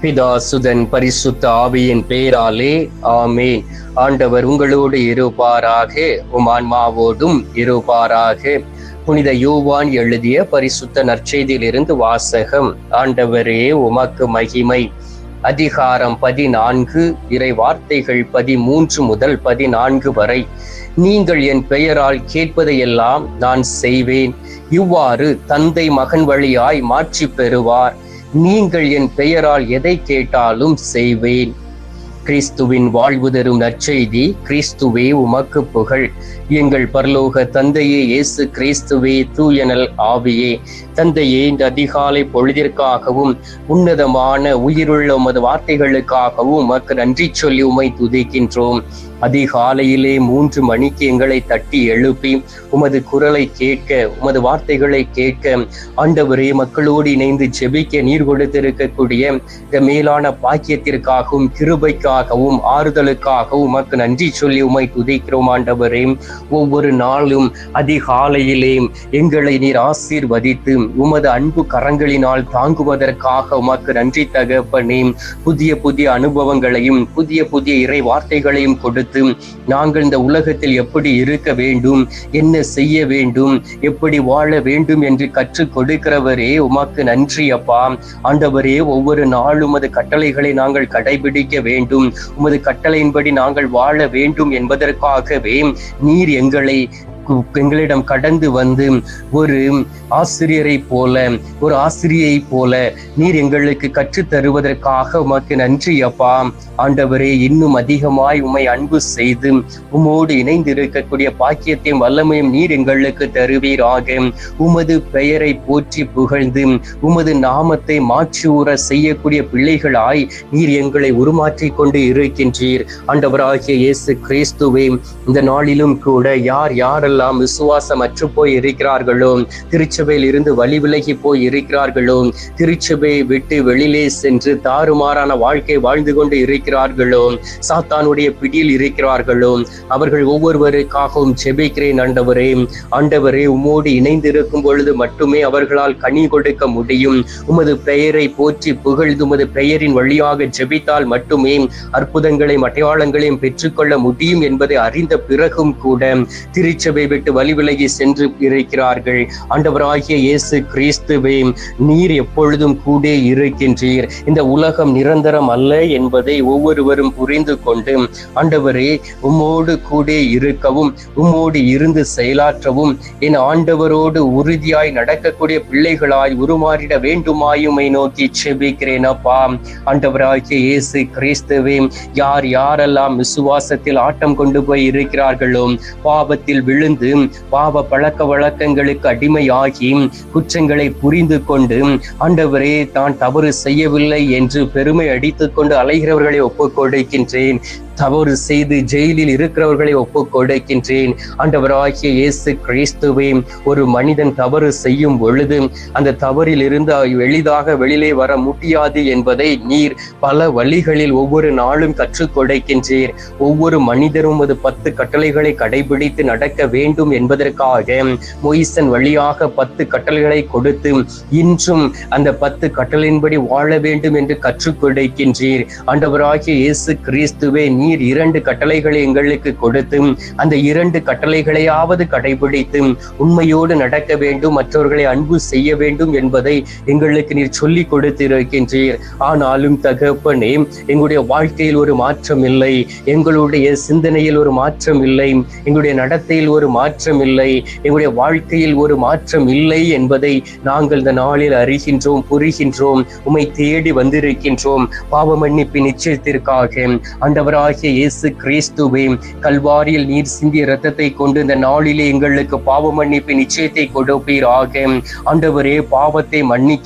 பிதா சுதன் பரிசுத்த ஆவியின் பெயராலே ஆமேன். ஆண்டவர் உங்களோடு இருப்பாராக உம் ஆன்மாவோடும் இருப்பாராக. புனித யோவான் எழுதிய பரிசுத்த நற்செய்தியிலிருந்து வாசகம் ஆண்டவரே உமக்கு மகிமை. அதிகாரம் பதினான்கு இறை வார்த்தைகள் பதிமூன்று முதல் பதினான்கு வரை. நீங்கள் என் பெயரால் கேட்பதையெல்லாம் நான் செய்வேன். இவ்வாறு தந்தை மகன் வழியாய் மாற்றி பெறுவார். நீங்கள் என் பெயரால் எதை கேட்டாலும் செய்வேன். கிறிஸ்துவின் வாழ்வு தரும் நற்செய்தி கிறிஸ்துவே உமக்கு புகழ். எங்கள் பரலோக தந்தையே இயேசு கிறிஸ்துவே தூயனல் ஆவியே. தந்தையே இந்த அதிகாலை பொழுதிற்காகவும் உன்னதமான உயிருள்ள உமது வார்த்தைகளுக்காகவும் உமக்கு நன்றி சொல்லி உமை துதிக்கின்றோம். அதிகாலையிலே மூன்று மணிக்கு எங்களை தட்டி எழுப்பி உமது குரலை கேட்க உமது வார்த்தைகளை கேட்க ஆண்டவரே மக்களோடு இணைந்து ஜெபிக்க நீர் கொடுத்திருக்கக்கூடிய இந்த மேலான பாக்கியத்திற்காகவும் கிருபைக்காகவும் ஆறுதலுக்காகவும் உமக்கு நன்றி சொல்லி உமை துதிக்கிறோம் ஆண்டவரே. ஒவ்வொரு நாளும் அதிகாலையிலே எங்களை நீர் ஆசீர்வதித்து உமது அன்பு கரங்களினால் தாங்குவதற்காக உமக்கு நன்றி தகப்பனே. புதிய புதிய அனுபவங்களையும் புதிய புதிய இறை வார்த்தைகளையும் கொடுத்து நாங்கள் இந்த உலகத்தில் எப்படி இருக்க வேண்டும் என்ன செய்ய வேண்டும் எப்படி வாழ வேண்டும் என்று கற்றுக் கொடுக்கிறவரே உமக்கு நன்றி அப்பா. ஆண்டவரே ஒவ்வொரு நாளும் உமது கட்டளைகளை நாங்கள் கடைபிடிக்க வேண்டும். உமது கட்டளையின்படி நாங்கள் வாழ வேண்டும் என்பதற்காகவே நீர் எங்களை எங்களிடம் கடந்து வந்து ஒரு ஆசிரியரை போல ஒரு ஆசிரியை போல நீர் எங்களுக்கு கற்று தருவதற்காக உமக்கு நன்றி அப்பா. ஆண்டவரே இன்னும் அதிகமாய் உமை அன்பு செய்து உமோடு இணைந்து இருக்கக்கூடிய பாக்கியத்தையும் வல்லமையும் நீர் எங்களுக்கு தருவீராக. உமது பெயரை போற்றி புகழ்ந்து உமது நாமத்தை மாற்றி உற செய்யக்கூடிய பிள்ளைகளாய் நீர் எங்களை உருமாற்றி கொண்டு இருக்கின்றீர். ஆண்டவராகிய இயேசு கிறிஸ்துவே இந்த நாளிலும் கூட யார் யாரெல்லாம் யாரெல்லாம் விசுவாசம் அற்று போய் இருக்கிறார்களோ? திருச்சபையில் இருந்து வழி விலகி போய் இருக்கிறார்களோ? திருச்சபையை விட்டு வெளியிலே சென்று தாறுமாறான வாழ்க்கை வாழ்ந்து கொண்டு இருக்கிறார்களோ? சாத்தானுடைய பிடியில் இருக்கிறார்களோ? அவர்கள் ஒவ்வொருவருக்காகவும் செபிக்கிறேன் ஆண்டவரே. ஆண்டவரே உமோடு இணைந்திருக்கும் பொழுது மட்டுமே அவர்களால் கனி கொடுக்க முடியும். உமது பெயரை போற்றி புகழ்ந்து உமது பெயரின் வழியாக ஜெபித்தால் மட்டுமே அற்புதங்களையும் அடையாளங்களையும் பெற்றுக்கொள்ள முடியும் என்பதை அறிந்த பிறகும் கூட திருச்சபை விட்டு வழி விலகி சென்று இருக்கிறார்கள். ஆண்டவராகிய இயேசு கிறிஸ்துவே நீர் எப்பொழுதும் கூட இருக்கின்றீர். இந்த உலகம் நிரந்தரம் அல்ல என்பதை ஒவ்வொருவரும் புரிந்து கொண்டு ஆண்டவரே உம்மோடு கூட இருக்கவும் உம்மோடு இருந்து செயலாற்றவும் என் ஆண்டவரோடு உறுதியாய் நடக்கக்கூடிய பிள்ளைகளாய் உருமாறிட வேண்டுமாயுமை நோக்கி செபிக்கிறேன் அப்பா. ஆண்டவராகிய இயேசு கிறிஸ்துவே யார் யாரெல்லாம் விசுவாசத்தில் ஆட்டம் கொண்டு போய் இருக்கிறார்களோ பாவத்தில் விழுந்து பாவ பழக்க வழக்கங்களுக்கு அடிமையாகி குற்றங்களை புரிந்து கொண்டு ஆண்டவரே தான் தவறு செய்யவில்லை என்று பெருமை அடித்துக் கொண்டு அலைகிறவர்களை ஒப்புக்கொடுக்கின்றேன். தவறு செய்து ஜெயிலில் இருக்கிறவர்களை ஒப்பு கொடுக்கின்றேன். ஆண்டவராகிய இயேசு கிறிஸ்துவே ஒரு மனிதன் தவறு செய்யும் பொழுது அந்த தவறில் இருந்து எளிதாக வெளியிலே வர முடியாது என்பதை நீர் பல வழிகளில் ஒவ்வொரு நாளும் கற்றுக் கொடுக்கின்றீர். ஒவ்வொரு மனிதரும் அது பத்து கட்டளைகளை கடைபிடித்து நடக்க வேண்டும் என்பதற்காக மொய்சன் வழியாக பத்து கட்டளைகளை கொடுத்து இன்றும் அந்த பத்து கட்டளையின்படி வாழ வேண்டும் என்று கற்றுக் கொடுக்கின்றீர். ஆண்டவராகிய இயேசு கிறிஸ்துவே நீர் இரண்டு கட்டளைகளை எங்களுக்கு கொடுத்தும் அந்த இரண்டு கட்டளைகளையாவது கடைபிடித்தும் உண்மையோடு நடக்க வேண்டும் மற்றவர்களை அன்பு செய்ய வேண்டும் என்பதை எங்களுக்கு நீர் சொல்லி கொடுத்திருக்கின்றீர். ஆனாலும் தகப்பனே எங்களுடைய வாழ்க்கையில் ஒரு மாற்றம் இல்லை எங்களுடைய சிந்தனையில் ஒரு மாற்றம் இல்லை எங்களுடைய நடத்தையில் ஒரு மாற்றம் இல்லை எங்களுடைய வாழ்க்கையில் ஒரு மாற்றம் இல்லை என்பதை நாங்கள் இந்த நாளில் அறிகின்றோம் புரிகின்றோம் உமை தேடி வந்திருக்கின்றோம். பாவ மன்னிப்பின் நிச்சயத்திற்காக ஆண்டவராகிய இயேசு கிறிஸ்துவே கல்வாரியில் நீர் சிந்திய ரத்தத்தை கொண்டு இந்த நாளிலே எங்களுக்கு பாவ மன்னிப்பு நிச்சயத்தை கொடுப்பீராக. ஆண்டவரே பாவத்தை மன்னிக்க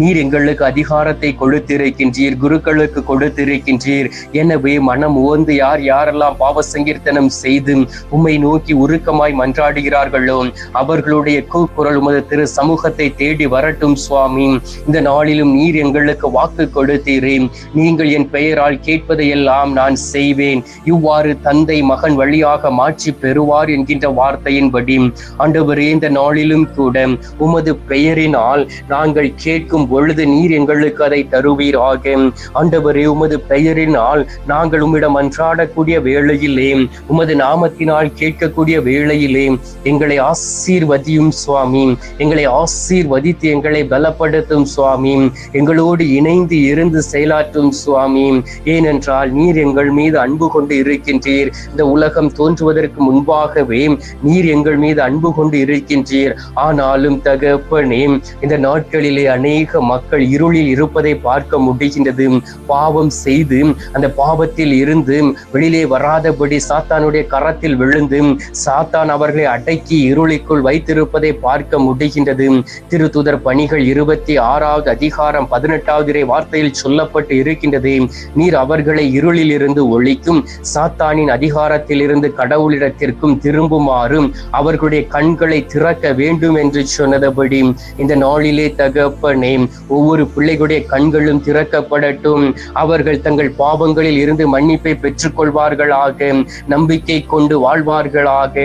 நீர் எங்களுக்கு அதிகாரத்தை கொடுத்திருக்கின்றீர் குருக்களுக்கு கொடுத்திருக்கின்றீர். எனவே மனம் உவந்து யார் யாரெல்லாம் பாவ சங்கீர்த்தனம் செய்து உம்மை நோக்கி உருக்கமாய் மன்றாடுகிறார்களோ அவர்களுடைய கூக்குரல் உமது திரு சமூகத்தை தேடி வரட்டும் சுவாமி. இந்த நாளிலும் நீர் எங்களுக்கு வாக்கு கொடுத்தீரே. நீங்கள் என் பெயரால் கேட்பதையெல்லாம் நான் செய் செய்வேன். இவ்வாறு தந்தை மகன் வழியாக மாட்சி பெறுவார் என்கின்ற வார்த்தையின்படி ஆண்டவரே இந்த நாளிலும் கூட உமது பெயரினால் நாங்கள் கேட்கும் பொழுது நீர் எங்களுக்கு அதை தருவீராக. ஆண்டவரே உமது பெயரினால் நாங்கள் உம்மிடம் அன்றாடக்கூடிய வேளையிலே உமது நாமத்தினால் கேட்கக்கூடிய வேளையிலே எங்களை ஆசீர்வதியும் சுவாமி. எங்களை ஆசீர்வதித்து எங்களை பலப்படுத்தும் சுவாமி. எங்களோடு இணைந்து இருந்து செயலாற்றும் சுவாமி. ஏனென்றால் நீர் எங்கள் மீது அன்பு கொண்டு இருக்கின்றீர். இந்த உலகம் தோன்றுவதற்கு முன்பாகவே நீர் எங்கள் மீது அன்பு கொண்டு இருக்கின்றீர். ஆனாலும் தகப்பனே இந்த நாட்களிலே அநேக மக்கள் இருளில் இருப்பதை பார்க்க முடிகின்றது. பாவம் செய்து அந்த பாவத்தில் இருந்து வெளியிலே வராதபடி சாத்தானுடைய கரத்தில் விழுந்து சாத்தான் அவர்களை அடக்கி இருளிக்குள் வைத்திருப்பதை பார்க்க முடிகின்றது. திருத்துதர் பணிகள் இருபத்தி ஆறாவது அதிகாரம் பதினெட்டாவது வார்த்தையில் சொல்லப்பட்டு இருக்கின்றது. நீர் அவர்களை இருளில் இருந்து ஒளிக்கும் சாத்தானின் அதிகாரத்திலிருந்து கடவுளிடத்திற்கும் திரும்புமாறும் அவர்களுடைய கண்களை திறக்க வேண்டும் என்று சொன்னதபடி இந்த நாளிலே தகப்பனே ஒவ்வொரு பிள்ளைகளுடைய கண்களும் திறக்கப்படட்டும். அவர்கள் தங்கள் பாவங்களில் இருந்து மன்னிப்பை பெற்றுக்கொள்வார்களாக நம்பிக்கை கொண்டு வாழ்வார்களாக.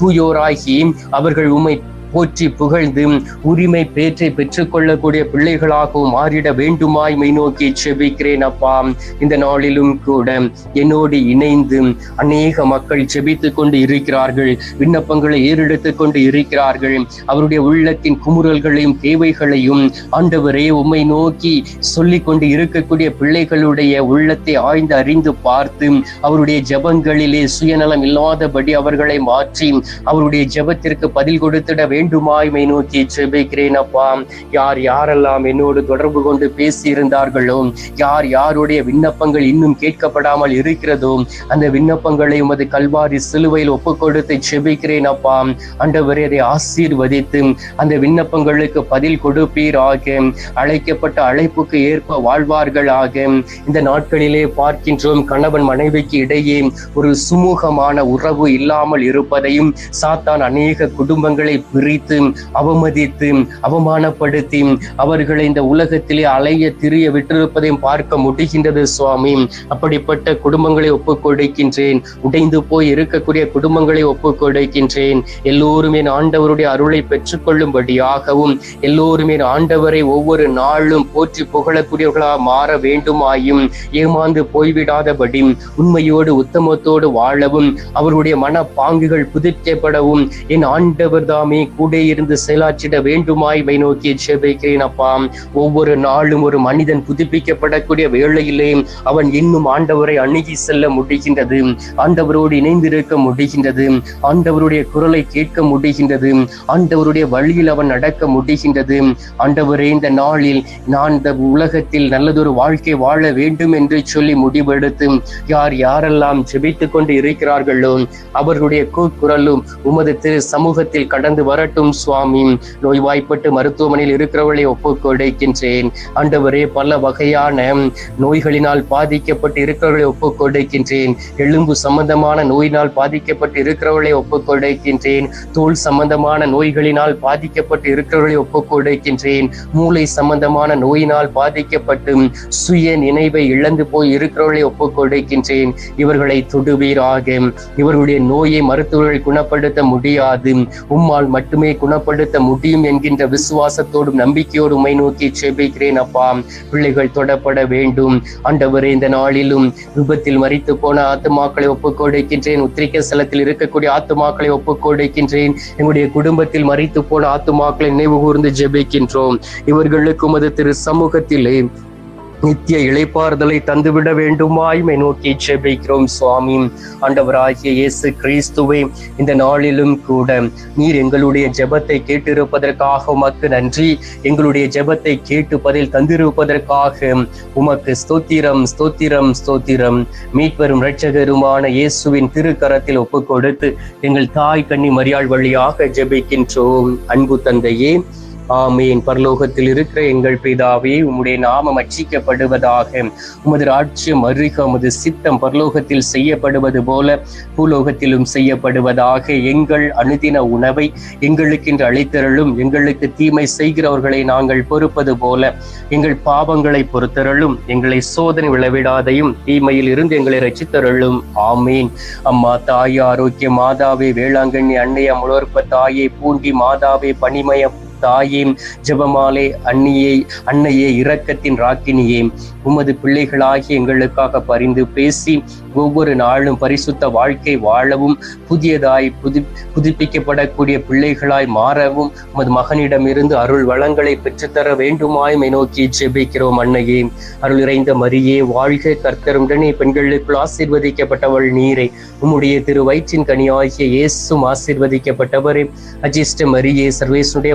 தூயோராகி அவர்கள் உண்மை போற்றி புகழ்ந்து உரிமை பேற்றை பெற்றுக்கொள்ளக்கூடிய பிள்ளைகளாகவும் மாறிட வேண்டுமாய் மை நோக்கி செபிக்கிறேன் அப்பா. இந்த நாளிலும் கூட என்னோடு இணைந்து அநேக மக்கள் செபித்துக் கொண்டு இருக்கிறார்கள் விண்ணப்பங்களை ஏறெடுத்துக் கொண்டு இருக்கிறார்கள். அவருடைய உள்ளத்தின் குமுறல்களையும் தேவைகளையும் ஆண்டவரே உம்மை நோக்கி சொல்லிக் கொண்டு இருக்கக்கூடிய பிள்ளைகளுடைய உள்ளத்தை ஆய்ந்து அறிந்து பார்த்து அவருடைய ஜெபங்களிலே சுயநலம் இல்லாதபடி அவர்களை மாற்றி அவருடைய ஜெபத்திற்கு பதில் கொடுத்திட வேண்டுமாய்மை நோக்கி செபிக்கிறேன் அப்பா யார் யாரெல்லாம் என்னோடு தொடர்பு கொண்டு பேசி இருந்தார்களோ யார் யாருடைய விண்ணப்பங்கள் இன்னும் கேட்கப்படாமல் இருக்கிறதோ அந்த விண்ணப்பங்களை உமது கல்வாரி சிலுவையில் ஒப்புக்கொடுத்து செபிக்கிறேன் அப்பா ஆண்டவரே அதை ஆசீர்வதித்து அந்த விண்ணப்பங்களுக்கு பதில் கொடுப்பீராக. அழைக்கப்பட்ட அழைப்புக்கு ஏற்ப வாழ்வார்களாக. இந்த நாட்களிலே பார்க்கின்றோம் கணவன் மனைவிக்கு இடையே ஒரு சுமூகமான உறவு இல்லாமல் இருப்பதையும் சாத்தான் அநேக குடும்பங்களை பிரி பிரித்து அவமதித்து அவமானப்படுத்தி அவர்களை இந்த உலகத்திலே அலைய திரிய விட்டிருப்பதையும் பார்க்க முடிகின்றது சுவாமி. அப்படிப்பட்ட குடும்பங்களை ஒப்புக் கொடுக்கின்றேன் உடைந்து போய் இருக்கக்கூடிய குடும்பங்களை ஒப்புக் கொடுக்கின்றேன் எல்லோருமே ஆண்டவருடைய அருளை பெற்றுக்கொள்ளும்படியாகவும் எல்லோருமே ஆண்டவரை ஒவ்வொரு நாளும் போற்றி புகழக்கூடியவர்களாக மாற வேண்டுமாயும் ஏமாந்து போய்விடாதபடி உண்மையோடு உத்தமத்தோடு வாழவும் அவருடைய மன பாங்குகள் புதுப்பிக்கப்படவும் என் ஆண்டவர் தாமே கூட இருந்து செயலாற்றிட வேண்டுமாய் மை நோக்கி செபிக்கிறேன் அப்பா. ஒவ்வொரு நாளும் ஒரு மனிதன் புதுப்பிக்கப்படக்கூடிய வேளையிலே அவன் இன்னும் ஆண்டவரை அணுகி செல்ல முடிகின்றது. ஆண்டவரோடு இணைந்திருக்க முடிகின்றது. ஆண்டவருடைய குரலை கேட்க முடிகின்றது. ஆண்டவருடைய வழியில் அவன் நடக்க முடிகின்றது. ஆண்டவரே இந்த நாளில் நான் இந்த உலகத்தில் நல்லதொரு வாழ்க்கை வாழ வேண்டும் என்று சொல்லி முடிவெடுத்து யார் யாரெல்லாம் ஜெபித்துக் கொண்டு இருக்கிறார்களோ அவர்களுடைய கூக்குரலும் உமது திரு சமூகத்தில் கடந்து வர இருக்கட்டும் சுவாமி. நோய்வாய்ப்பட்டு மருத்துவமனையில் இருக்கிறவர்களை ஒப்புக்கொடுக்கின்றேன். ஆண்டவரே பல வகையான நோய்களினால் பாதிக்கப்பட்டு இருக்கிறவர்களை ஒப்புக்கொடுக்கின்றேன். எலும்பு சம்பந்தமான நோயினால் பாதிக்கப்பட்டு இருக்கிறவர்களை ஒப்புக்கொடுக்கின்றேன். தோல் சம்பந்தமான நோய்களினால் பாதிக்கப்பட்டு இருக்கிறவர்களை ஒப்புக்கொடுக்கின்றேன். மூளை சம்பந்தமான நோயினால் பாதிக்கப்பட்டு சுய நினைவை இழந்து போய் இருக்கிறவர்களை ஒப்புக்கொடுக்கின்றேன். இவர்களை தொடுவீராக. இவர்களுடைய நோயை மருத்துவர்கள் குணப்படுத்த முடியாது. உம்மால் மட்டும் குணப்படுத்த முடியும் என்கின்ற விசுவாசத்தோடும் நம்பிக்கையோடு உமை நோக்கி செபிக்கிறேன் அப்பா. பிள்ளைகள் தொடப்பட வேண்டும். ஆண்டவரே இந்த நாளிலும் விபத்தில் மறித்து போன ஆத்துமாக்களை ஒப்புக்கொடுக்கின்றேன். உத்திரிக்க ஸ்தலத்தில் இருக்கக்கூடிய ஆத்துமாக்களை ஒப்புக்கொடுக்கின்றேன். எங்களுடைய குடும்பத்தில் மறித்து போன ஆத்துமாக்களை நினைவு கூர்ந்து ஜெபிக்கின்றோம். இவர்களுக்கு அது திரு சமூகத்திலே நித்திய இளைப்பாறுதலை தந்துவிட வேண்டுமாய்மை நோக்கி செபிக்கிறோம் சுவாமி. ஆண்டவராகிய இயேசு கிறிஸ்துவே இந்த நாளிலும் கூட நீர் எங்களுடைய ஜெபத்தை கேட்டிருப்பதற்காக உமக்கு நன்றி. எங்களுடைய ஜெபத்தை கேட்டு பதில் தந்திருப்பதற்காக உமக்கு ஸ்தோத்திரம் ஸ்தோத்திரம் ஸ்தோத்திரம். மீட்பெரும் இரட்சகருமான இயேசுவின் திருக்கரத்தில் ஒப்புக்கொடுத்து எங்கள் தாய் கண்ணி மரியாள் வழியாக ஜெபிக்கின்றோம். அன்பு தந்தையே ஆமீன். பரலோகத்தில் இருக்கிற எங்கள் பிதாவே உம்முடைய நாமம் அச்சிக்கப்படுவதாக. உமது ராட்சியம் அருக உமது சித்தம் பரலோகத்தில் செய்யப்படுவது போல பூலோகத்திலும் செய்யப்படுவதாக. எங்கள் அனுதின உணவை எங்களுக்கென்று அளித்தரலும் எங்களுக்கு தீமை செய்கிறவர்களை நாங்கள் பொறுப்பது போல எங்கள் பாவங்களை பொறுத்தரலும் எங்களை சோதனை விளைவிடாதையும் தீமையில் இருந்து எங்களை ரசித்தரலும் ஆமீன். அம்மா தாய் ஆரோக்கிய மாதாவே வேளாங்கண்ணி அன்னைய முழற்ப தாயே பூண்டி மாதாவே பணிமயம் தாயே ஜபமாலே அன்னியே அன்னையே இரக்கத்தின் ராக்கினியே. உமது பிள்ளைகளாகி எங்களுக்காக பரிந்து பேசி ஒவ்வொரு நாளும் பரிசுத்த வாழ்க்கை வாழவும் புதியதாய் புது புதுப்பிக்கப்படக்கூடிய பிள்ளைகளாய் மாறவும் உமது மகனிடமிருந்து அருள் வளங்களை பெற்றுத்தர வேண்டுமாய் நோக்கி ஜெபிக்கிறோம் அன்னையே. அருள் இறைந்த மரியே வாழ்க கர்த்தருடனே பெண்களுக்குள் ஆசீர்வதிக்கப்பட்டவள் நீரை. உம்முடைய திரு வயிற்றின் கனியாகிய இயேசும் ஆசீர்வதிக்கப்பட்டவரே. அஜிஷ்ட மரியே சர்வேசுடைய